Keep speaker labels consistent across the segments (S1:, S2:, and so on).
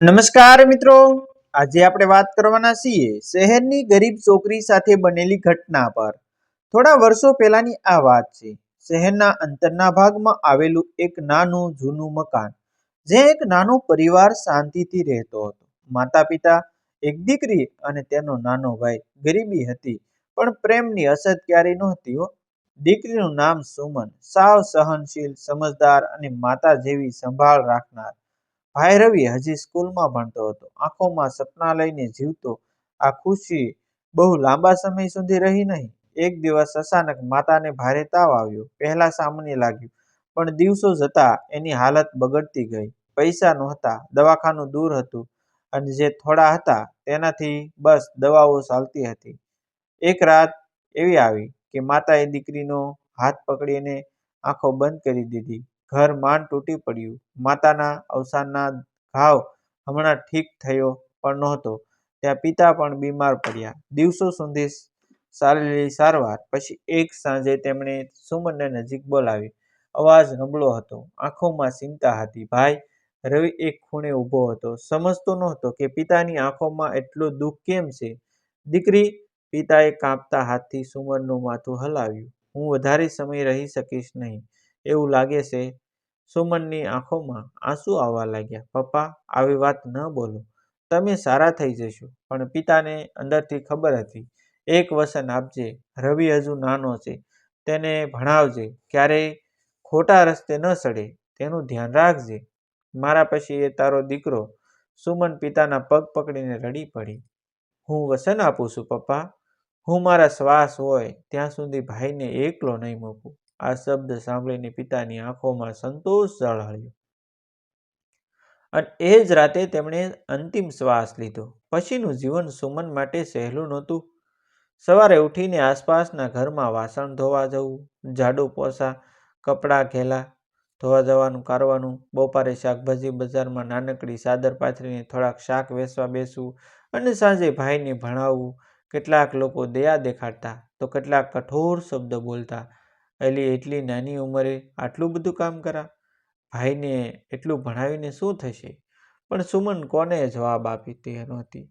S1: નમસ્કાર મિત્રો. આજે આપણે વાત કરવાના છીએ શહેરની ગરીબ છોકરી સાથે બનેલી ઘટના પર. થોડા વર્ષો પહેલાની આ વાત છે. શહેરના અંતરના ભાગમાં આવેલું એક નાનું, જૂનું મકાન, જે એક નાનો પરિવાર શાંતિથી રહેતો હતો. માતા પિતા એક દીકરી અને તેનો નાનો ભાઈ ગરીબી હતી, પણ પ્રેમની અસર ક્યારેય નહોતી હો. દીકરીનું નામ સુમન, સાવ સહનશીલ, સમજદાર અને માતા જેવી સંભાળ રાખનાર ભાઈ રવિ હજી સ્કૂલમાં ભણતો હતો. આંખોમાં સપના લઈને જીવતો આ ખુશી બહુ લાંબા સમય સુધી રહી નહીં. એક દિવસ અચાનક માતાને ભારે તાવ આવ્યો. પહેલા સામાન્ય લાગ્યું, પણ દિવસો જતા એની હાલત બગડતી ગઈ. પૈસા નહોતા, દવાખાનું દૂર હતું અને જે થોડા હતા તેનાથી બસ દવાઓ ચાલતી હતી. એક રાત એવી આવી કે માતાએ દીકરીનો હાથ પકડીને આંખો બંધ કરી દીધી. ઘર માન તૂટી પડ્યું. માતાના અવસાનના ઘાવ હમણાં ઠીક થયો પણ નહોતો. ત્યાં પિતા પણ બીમાર પડ્યા. દિવસો સુધી ચાલેલી સારવાર, પછી એક સાંજે તેમણે સુમનને નજીક બોલાવી. અવાજ નબળો હતો. આંખોમાં ચિંતા હતી. ભાઈ, રવિ એક ખૂણે ઊભો હતો. સમજતો નહોતો કે પિતાની આંખોમાં એટલું દુઃખ કેમ છે. દીકરી પિતાએ કાંપતા હાથથી સુમનનું માથું હલાવ્યું. હું વધારે સમય રહી શકીશ નહીં. એવું લાગે છે, સુમનની આંખોમાં આંસુ આવવા લાગ્યા. પપ્પા, આવી વાત ન બોલો. તમે સારા થઈ જશો. પણ પિતાને અંદરથી ખબર હતી, એક વસન આપજે. રવિ હજુ નાનો છે. તેને ભણાવજે. ક્યારેય ખોટા રસ્તે ન ચડે તેનું ધ્યાન રાખજે. મારા પછી એ તારો દીકરો. સુમન પિતાના પગ પકડીને રડી પડી. હું વસન આપું છું, પપ્પા. હું મારા શ્વાસ હોય, ત્યાં સુધી ભાઈને એકલો નહીં મૂકું. આ શબ્દ સાંભળીને પિતાની આંખોમાં સંતોષ ઝળહળ્યો. અને એ જ રાતે તેમણે અંતિમ શ્વાસ લીધો. પછીનું જીવન સુમન માટે સહેલું નહોતું. સવારે ઉઠીને આસપાસના ઘરમાં વાસણ ધોવા જવું જાડુ પોસા કપડાં ઘેલા, ધોવા જવાનું, કારવાનું, બપોરે શાકભાજી બજારમાં નાનકડી ચાદર પાથરીને થોડાક શાક વેચવા બેસવું અને સાંજે ભાઈને ભણાવવું. કેટલાક લોકો દયા દેખાડતા તો કેટલાક કઠોર શબ્દ બોલતા એલી એટલી નાની ઉંમરે આટલું બધું કામ કરા? ભાઈને એટલું ભણાવીને શું થશે? પણ સુમન કોને જવાબ આપી તે નહોતી.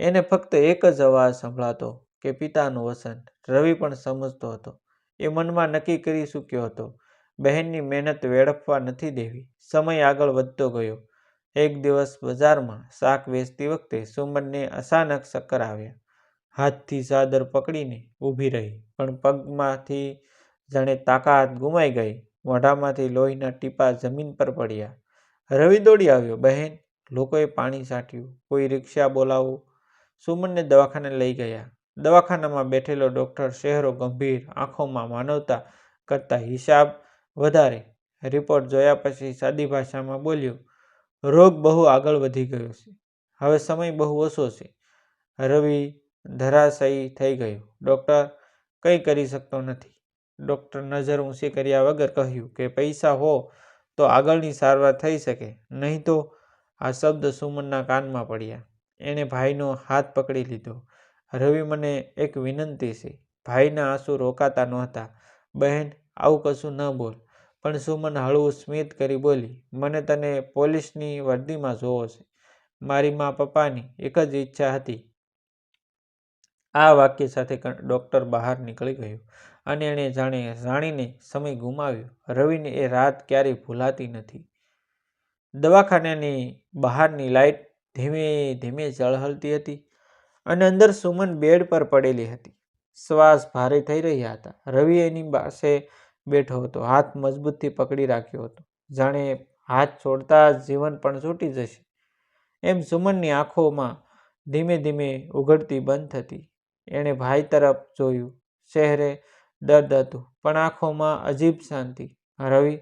S1: એને ફક્ત એક જ અવાજ સંભળાતો કે પિતાનું વસન રવિ પણ સમજતો હતો. એ મનમાં નક્કી કરી ચૂક્યો હતો. બહેનની મહેનત વેડફવા નથી દેવી. સમય આગળ વધતો ગયો. એક દિવસ બજારમાં શાક વેચતી વખતે સુમનને અચાનક ચક્કર આવ્યા. હાથથી ચાદર પકડીને ઊભી રહી, પણ પગમાંથી જાણે તાકાત ગુમાઈ ગઈ. મોઢામાંથી લોહીના ટીપા જમીન પર પડ્યા. રવિ દોડી આવ્યો, બહેન, લોકોએ પાણી સાટ્યું કોઈ રિક્ષા બોલાવવું સુમનને દવાખાને લઈ ગયા. દવાખાનામાં બેઠેલો ડૉક્ટર શહેરો ગંભીર, આંખોમાં માનવતા કરતા હિસાબ વધારે. રિપોર્ટ જોયા પછી સાદી ભાષામાં બોલ્યો, રોગ બહુ આગળ વધી ગયો છે. હવે સમય બહુ ઓછો છે. રવિ ધરાશયી થઈ ગયો. ડૉક્ટર, કંઈ કરી શકતો નથી. ડૉક્ટર નજર ઊંચી કર્યા વગર કહ્યું કે, પૈસા હો, તો આગળની સારવાર થઈ શકે. નહીં તો? આ શબ્દ સુમનના કાનમાં પડ્યા. એણે ભાઈનો હાથ પકડી લીધો. રવિ, મને એક વિનંતી છે. ભાઈના આંસુ રોકાતા નહોતા. બહેન, આવું કશું ન બોલ. પણ સુમન હળવું સ્મિત કરી બોલી, મને તને પોલીસની વર્દીમાં જોવો છે. મારી મા પપ્પાની એક જ ઈચ્છા હતી. આ વાક્ય સાથે ડૉક્ટર બહાર નીકળી ગયો અને એણે જાણે, જાણીને સમય ગુમાવ્યો. રવિને એ રાત ક્યારેય ભૂલાતી નથી. દવાખાનાની બહારની લાઇટ ધીમે ધીમે ઝળહળતી હતી અને અંદર સુમન બેડ પર પડેલી હતી. શ્વાસ ભારે થઈ રહ્યા હતા. રવિ એની પાસે બેઠો હતો. હાથ મજબૂતથી પકડી રાખ્યો હતો. જાણે હાથ છોડતા જ જીવન પણ છૂટી જશે. એમ સુમનની આંખોમાં ધીમે ધીમે ઉઘડતી બંધ થતી એણે ભાઈ તરફ જોયું. શહેરે દર્દ હતું, પણ આંખોમાં અજીબ શાંતિ. રવિ,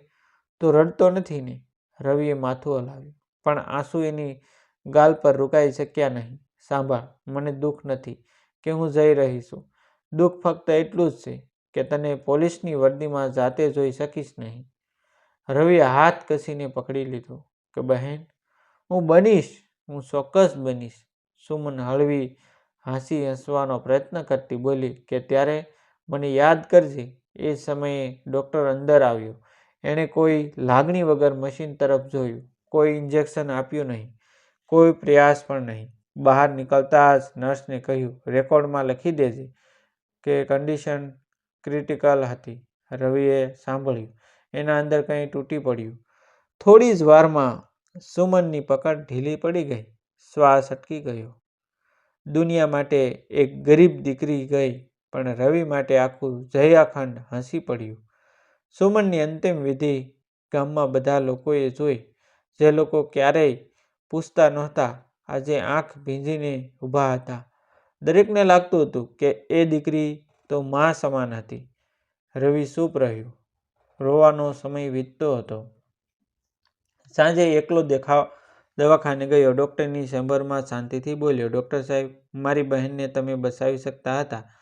S1: તું રડતો નથી ને? રવિએ માથું હલાવ્યું. પણ આંસુ એની ગાલ પર રોકાઈ શક્યા નહીં. સાંભળ, મને દુઃખ નથી કે હું જઈ રહી છું. દુઃખ ફક્ત એટલું જ છે કે તને પોલીસની વર્દીમાં જાતે જોઈ શકીશ નહીં. રવિએ હાથ કસીને પકડી લીધો કે, બહેન, હું બનીશ. હું ચોક્કસ બનીશ. સુમન હળવી હાંસી હસવાનો પ્રયત્ન કરતી બોલી કે ત્યારે મને યાદ કરજે એ સમયે ડૉક્ટર અંદર આવ્યો એણે કોઈ લાગણી વગર મશીન તરફ જોયું કોઈ ઇન્જેક્શન આપ્યું નહીં
S2: કોઈ પ્રયાસ પણ નહીં. બહાર નીકળતા જ નર્સને કહ્યું, રેકોર્ડમાં લખી દેજે કે કન્ડિશન ક્રિટિકલ હતી. રવિએ સાંભળ્યું. એના અંદર કંઈ તૂટી પડ્યું. થોડી જ વારમાં સુમનની પકડ ઢીલી પડી ગઈ. શ્વાસ અટકી ગયો. દુનિયા માટે એક ગરીબ દીકરી ગઈ, પણ રવિ માટે આખું જયાખંડ હસી પડ્યું. સુમનની અંતિમ વિધિ ગામમાં બધા લોકોએ જોઈ. જે લોકો ક્યારેય પૂછતા નહોતા, આજે આંખ ભીંજીને ઊભા હતા. દરેકને લાગતું હતું કે એ દીકરી તો મા સમાન હતી. રવિ ચૂપ રહ્યો. રોવાનો સમય વીતતો હતો. સાંજે એકલો દવાખાને ગયો. ડૉક્ટરની ચેમ્બરમાં શાંતિથી બોલ્યો, ડૉક્ટર સાહેબ, મારી બહેનને તમે બચાવી શકતા હતા.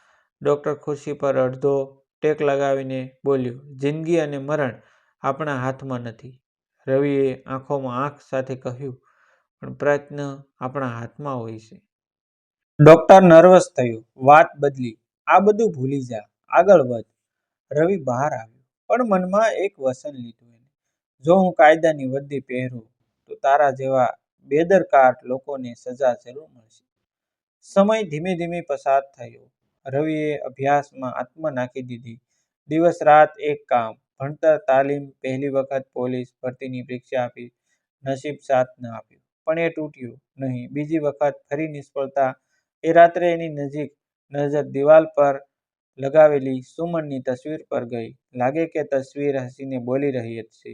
S2: ડૉક્ટર ખુરશી પર અડધો ટેક લગાવીને બોલ્યો, જિંદગી અને મરણ આપણા હાથમાં નથી. રવિએ આંખોમાં આંખ સાથે કહ્યું, પણ પ્રયત્ન આપણા હાથમાં હોય છે.
S1: ડોક્ટર નર્વસ થયો. વાત બદલી. આ બધું ભૂલી જા. આગળ વધ. રવિ બહાર આવ્યો. પણ મનમાં એક વસન લીધું એને જો હું કાયદાની વર્દી પહેરું તારા જેવા બેદરકાર લોકોને સજા જરૂર મળશે. સમય ધીમે ધીમે પસાર થયો. રવિએ અભ્યાસમાં આત્મા નાખી દીધી. દિવસ રાત એક કામ. ભણતર, તાલીમ. પહેલી વખત પોલીસ ભરતીની પરીક્ષા આપી. નસીબ સાથ ન આપ્યું. પણ એ તૂટ્યું નહીં. બીજી વખત ફરી નિષ્ફળતા. એ રાત્રે એની નજીક નજર દિવાલ પર લગાવેલી સુમનની તસવીર પર ગઈ. લાગે કે તસવીર હસીને બોલી રહી છે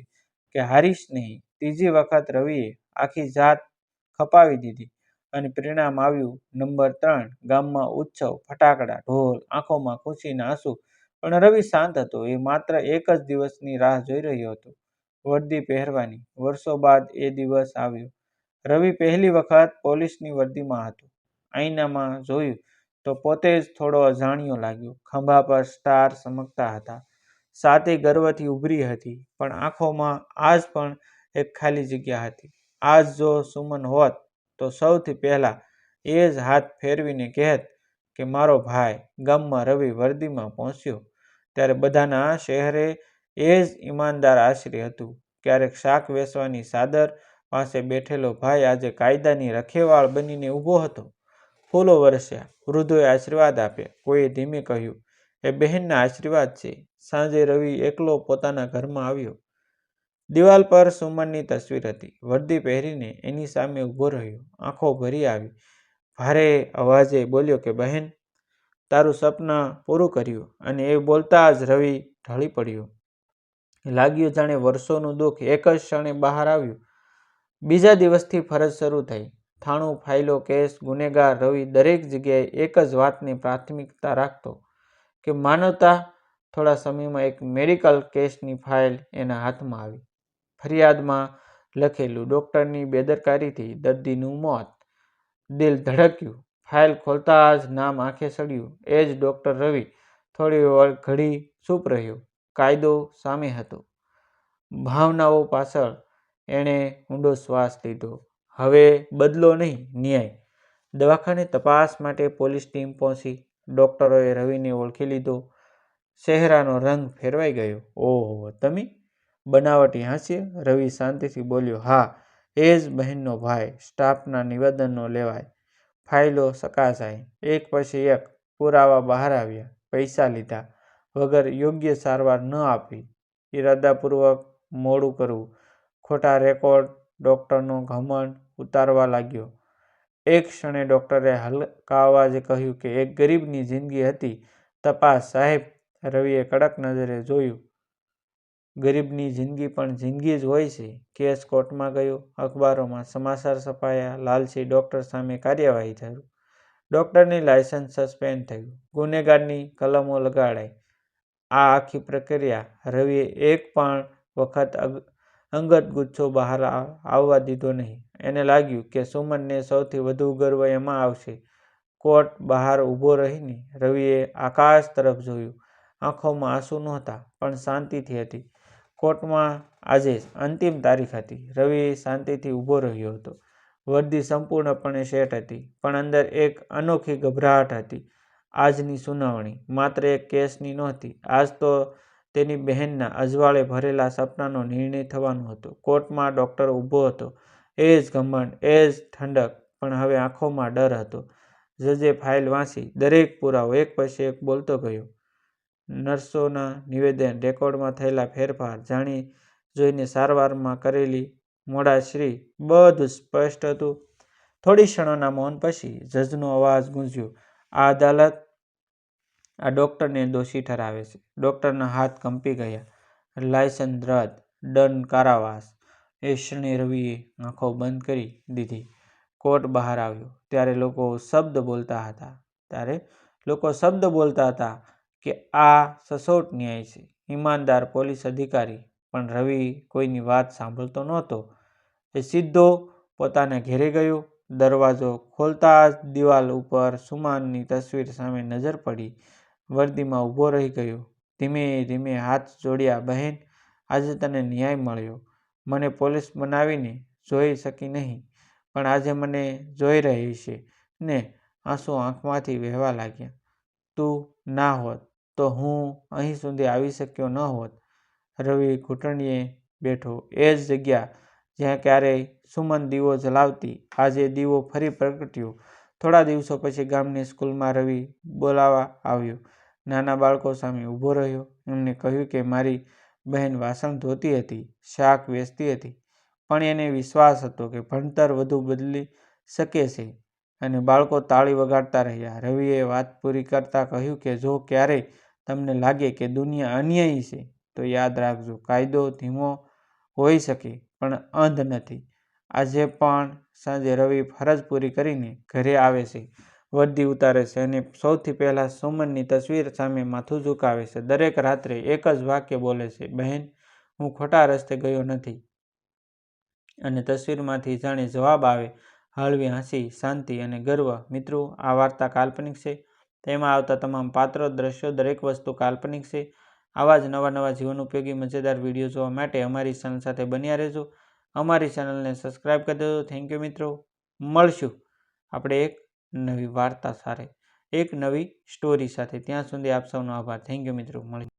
S1: કે હારીશ નહીં. ત્રીજી વખત રવિએ આખી જાત ખપાવી દીધી અને પરિણામ આવ્યું નંબર ત્રણ. ગામમાં ઉત્સવ, ફટાકડા, ઢોલ, આંખોમાં ખુશીના આંસુ. પણ રવિ શાંત હતો. એ માત્ર એક જ દિવસની રાહ જોઈ રહ્યો હતો, વર્દી પહેરવાની. વર્ષો બાદ એ દિવસ આવ્યો. રવિ પહેલી વખત પોલીસની વર્દીમાં હતો. આઈનામાં જોયું તો પોતે જ થોડો અજાણ્યો લાગ્યો. ખંભા પર સ્ટાર ચમકતા હતા. છાતી ગર્વથી ઉભરી હતી. પણ આંખોમાં આજ પણ એક ખાલી જગ્યા હતી. આજ જો સુમન હોત તો સૌથી પહેલાં એ જ હાથ ફેરવીને કહેત કે મારો ભાઈ. ગામમાં રવિ વર્દીમાં પહોંચ્યો ત્યારે બધાના શહેરે એ જ ઈમાનદાર આશરે હતું. ક્યારેક શાક વેચવાની સાદર પાસે બેઠેલો ભાઈ આજે કાયદાની રખેવાળ બનીને ઊભો હતો. ફૂલો વરસ્યા. વૃદ્ધોએ આશીર્વાદ આપ્યા. કોઈએ ધીમે કહ્યું, એ બહેનના આશીર્વાદ છે. સાંજે રવિ એકલો પોતાના ઘરમાં આવ્યો. દિવાલ પર સુમનની તસવીર હતી. વર્દી પહેરીને એની સામે ઊભો રહ્યો. આંખો ભરી આવી. ભારે અવાજે બોલ્યો કે બહેન, તારું સપના પૂરું કર્યું. અને એ બોલતા જ રવિ ઢળી પડ્યો. લાગ્યું જાણે વર્ષોનું દુઃખ એક જ ક્ષણે બહાર આવ્યું. બીજા દિવસથી ફરજ શરૂ થઈ. થાણું, ફાઇલો કેસ, ગુનેગાર. રવિ દરેક જગ્યાએ એક જ વાતની પ્રાથમિકતા રાખતો કે માનવતા. થોડા સમયમાં એક મેડિકલ કેસની ફાઇલ એના હાથમાં આવી. ફરિયાદમાં લખેલું, ડોક્ટરની બેદરકારીથી દર્દીનું મોત. દિલ ધડક્યું. ફાઇલ ખોલતા જ નામ આંખે સડ્યું એ જ ડોક્ટર રવિ. થોડી વાર ઘડી ચૂપ રહ્યો. કાયદો સામે હતો. ભાવનાઓ પાછળ. એણે ઊંડો શ્વાસ લીધો. હવે બદલો નહીં, ન્યાય. દવાખાને તપાસ માટે પોલીસ ટીમ પહોંચી. ડૉક્ટરોએ રવિને ઓળખી લીધો. ચહેરાનો રંગ ફેરવાઈ ગયો. ઓહો, તમે? બનાવટી હાસ્ય. રવિ શાંતિથી બોલ્યો, હા, એ જ બહેનનો ભાઈ. સ્ટાફના નિવેદનો લેવાય ફાઇલો ચકાસાઈ. એક પછી એક પુરાવા બહાર આવ્યા. પૈસા લીધા વગર યોગ્ય સારવાર ન આપી ઇરાદાપૂર્વક મોડું કરવું. ખોટા રેકોર્ડ. ડૉક્ટરનો ઘમંડ ઉતારવા લાગ્યો. એક ક્ષણે ડૉક્ટરે હલકા અવાજે કહ્યું કે એક ગરીબની જિંદગી હતી તપાસ. સાહેબ, રવિએ કડક નજરે જોયું, ગરીબની જિંદગી પણ જિંદગી જ હોય છે. કેસ કોર્ટમાં ગયો. અખબારોમાં સમાચાર છપાયા. લાલસી ડૉક્ટર સામે કાર્યવાહી થયું ડૉક્ટરની લાયસન્સ સસ્પેન્ડ થયું. ગુનેગારની કલમો લગાડાઈ. આ આખી પ્રક્રિયા રવિએ એક પણ વખત અંગત ગુચ્છો બહાર આવવા દીધો નહીં. એને લાગ્યું કે સુમનને સૌથી વધુ ગર્વ એમાં આવશે. કોર્ટ બહાર ઊભો રહીને રવિએ આકાશ તરફ જોયું. આંખોમાં આંસુ નહોતા, પણ શાંતિથી હતી. કોર્ટમાં આજે અંતિમ તારીખ હતી. રવિ શાંતિથી ઊભો રહ્યો હતો. વર્દી સંપૂર્ણપણે સેટ હતી. પણ અંદર એક અનોખી ગભરાટ હતી. આજની સુનાવણી માત્ર એક કેસની નહોતી. આજ તો તેની બહેનના અજવાળે ભરેલા સપનાનો નિર્ણય થવાનો હતો. કોર્ટમાં ડૉક્ટર ઊભો હતો.
S2: એ જ ઘમંડ, એ જ ઠંડક, પણ હવે આંખોમાં ડર હતો જજે ફાઇલ વાંચી, દરેક પુરાવો એક પછી એક બોલતો ગયો નર્સોના નિવેદન રેકોર્ડમાં થયેલા ફેરફાર જાણી જોઈને સારવારમાં કરેલી મોડાશ્રી બધું સ્પષ્ટ હતું. થોડી ક્ષણોના મૌન પછી જજનો અવાજ ગુંજ્યો. આ અદાલત, આ ડોક્ટરને દોષી ઠરાવે છે. ડૉક્ટરના હાથ કંપી ગયા. લાયસન્સ રદ દંડ કારાવાસ. એ ક્ષણે રવિએ આંખો બંધ કરી દીધી. કોર્ટ બહાર આવ્યો. ત્યારે લોકો શબ્દ બોલતા હતા. ત્યારે લોકો શબ્દ બોલતા હતા. કે આ સસોટ ન્યાય છે. ઈમાનદાર પોલીસ અધિકારી પણ રવિ કોઈની વાત સાંભળતો નહોતો. એ સીધો પોતાના ઘેરે ગયો. દરવાજો ખોલતા જ દિવાલ ઉપર સુમાનની તસવીર સામે નજર પડી. વર્દીમાં ઊભો રહી ગયો. ધીમે ધીમે હાથ જોડ્યા, બહેન, આજે તને ન્યાય મળ્યો. મને પોલીસ બનાવીને જોઈ શકી નહીં, પણ આજે મને જોઈ રહી છે. ને આંસુ આંખમાંથી વહેવા લાગ્યા. તું ના હોત તો હું અહીં સુધી આવી શક્યો ન હોત. રવિ ઘૂંટણીએ બેઠો. એ જ જગ્યા જ્યાં ક્યારેય સુમન દીવો જલાવતી. આજે દીવો ફરી પ્રગટ્યો. થોડા દિવસો પછી ગામની સ્કૂલમાં રવિ બોલાવા આવ્યો. નાના બાળકો સામે ઊભો રહ્યો. એમને કહ્યું કે મારી બહેન વાસણ ધોતી હતી, શાક વેચતી હતી, પણ એને વિશ્વાસ હતો કે ભણતર વધુ બદલી શકે છે અને બાળકો તાળી વગાડતા રહ્યા. રવિએ વાત પૂરી કરતા કહ્યું કે જો ક્યારેય તમને લાગે કે દુનિયા અન્યાયી છે, તો યાદ રાખજો, કાયદો ધીમો હોઈ શકે, પણ અંધ નથી. આજે પણ સાંજે રવિ ફરજ પૂરી કરીને ઘરે આવે છે. વર્દી ઉતારે છે અને સૌથી પહેલાં સુમનની તસવીર સામે માથું ઝુકાવે છે. દરેક રાત્રે એક જ વાક્ય બોલે છે, બહેન, હું ખોટા રસ્તે ગયો નથી. અને તસવીરમાંથી જાણે જવાબ આવે, હળવી હસી, શાંતિ અને ગર્વ. મિત્રો, આ વાર્તા કાલ્પનિક છે. તેમાં આવતા તમામ પાત્રો, દ્રશ્યો, દરેક વસ્તુ કાલ્પનિક છે. આવા જ નવા નવા જીવન ઉપયોગી મજેદાર વીડિયો જોવા માટે અમારી ચેનલ સાથે બન્યા રહેજો. અમારી ચેનલને સબસ્ક્રાઈબ કરી દેજો. થેન્ક યુ મિત્રો. મળશું આપણે એક નવી વાર્તા સાથે, એક નવી સ્ટોરી સાથે. ત્યાં સુધી આપ સૌનો આભાર. થેન્ક યુ મિત્રો. મળી